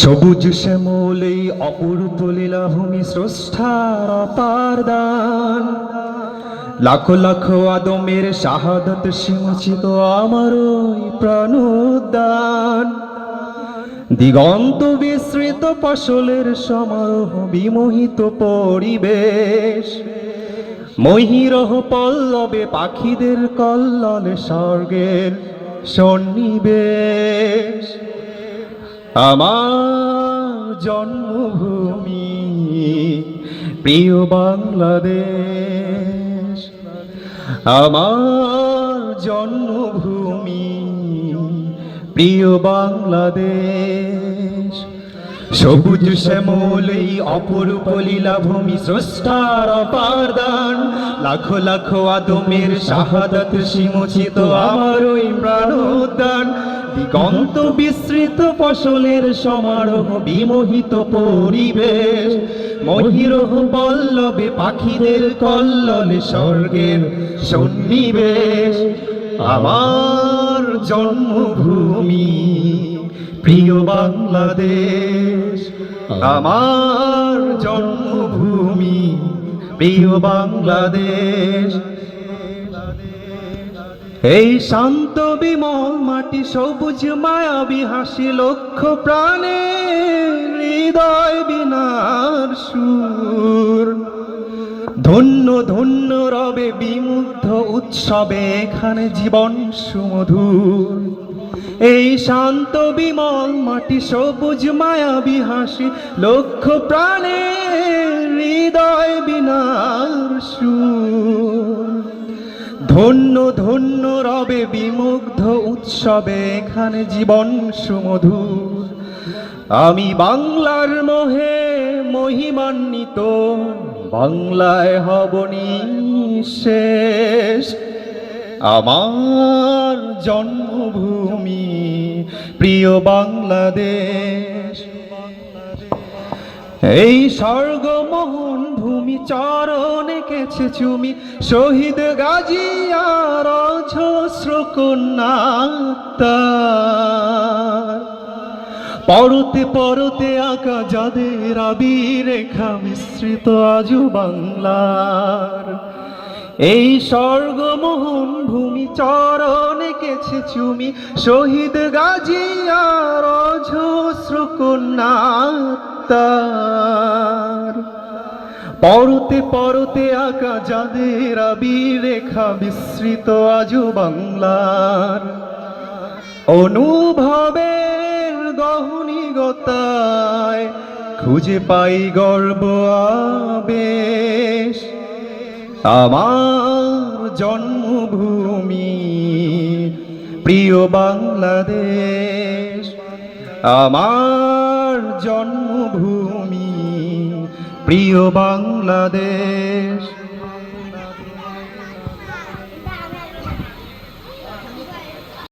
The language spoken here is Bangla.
সবুজ শ্যামলে অপরূপ লীলা ভূমি স্রষ্টার অপার দান। লাখো লাখো আদমের শাহাদত সীমাচিত আমার প্রাণোদ্যান। দিগন্ত বিস্তৃত ফসলের সমারোহ বিমোহিত পরিবেশ। মহিরহ পল্লবে পাখিদের কল্ললে স্বর্গের সন্নিবেশ। আমার জন্মভূমি প্রিয় বাংলাদেশ। আমার জন্মভূমি প্রিয় বাংলাদেশ। সবুজ শ্যামল এই অপরূপ লীলাভূমি স্রষ্টার অপার দান লাখো লাখো আদমের শাহাদাত সীমোচিত আমার ওই প্রাণোদ্যান। দিগন্ত বিস্তৃত ফসলের সমারোহ বিমোহিত পরিবেশ। মহিরহ পল্লবে পাখিদের কল্ললে স্বর্গের সন্নিবেশ। আমার জন্মভূমি প্রিয় বাংলাদেশ। আমার জন্মভূমি প্রিয় বাংলাদেশ। এই শান্ত বিমল মাটি সবুজ মায়াবী হাসি লক্ষ প্রাণে হৃদয় বিনার সুর। ধন্য ধন্য রবে বিমুগ্ধ উৎসবে এখানে জীবন সুমধুর। এই শান্ত বিমল মাটি সবুজ মায়াবী হাসি, লক্ষ প্রাণে হৃদয় বিনার ধন্য ধন্য রবে বিমুগ্ধ উৎসবে, এখানে জীবন সুমধুর। আমি বাংলার মোহে মহিমান্বিত, বাংলায় হবনি শেষ আমার জন্মভূমি, প্রিয় বাংলাদেশ এই স্বর্গমোহন ভূমি চরণে কেছে চুমি, শহীদ গাজী আর অজস্র কন্যা তার। পরতে পরতে আঁকা যাদের আবির, রেখা মিশ্রিত আজু বাংলার এই স্বর্গমোহন ভূমি চরণে কেছে চুমি, শহীদ গাজী আর অজস্র কন্যা পরতে পরতে আঁকা যাদের আবির রেখা বিস্তৃত আজ বাংলার। অনুভবের গহনিগতায় খুঁজে পাই গর্ব আবেশ। আমার জন্মভূমি প্রিয় বাংলাদেশ। আমার জন্মভূমি প্রিয় বাংলাদেশ।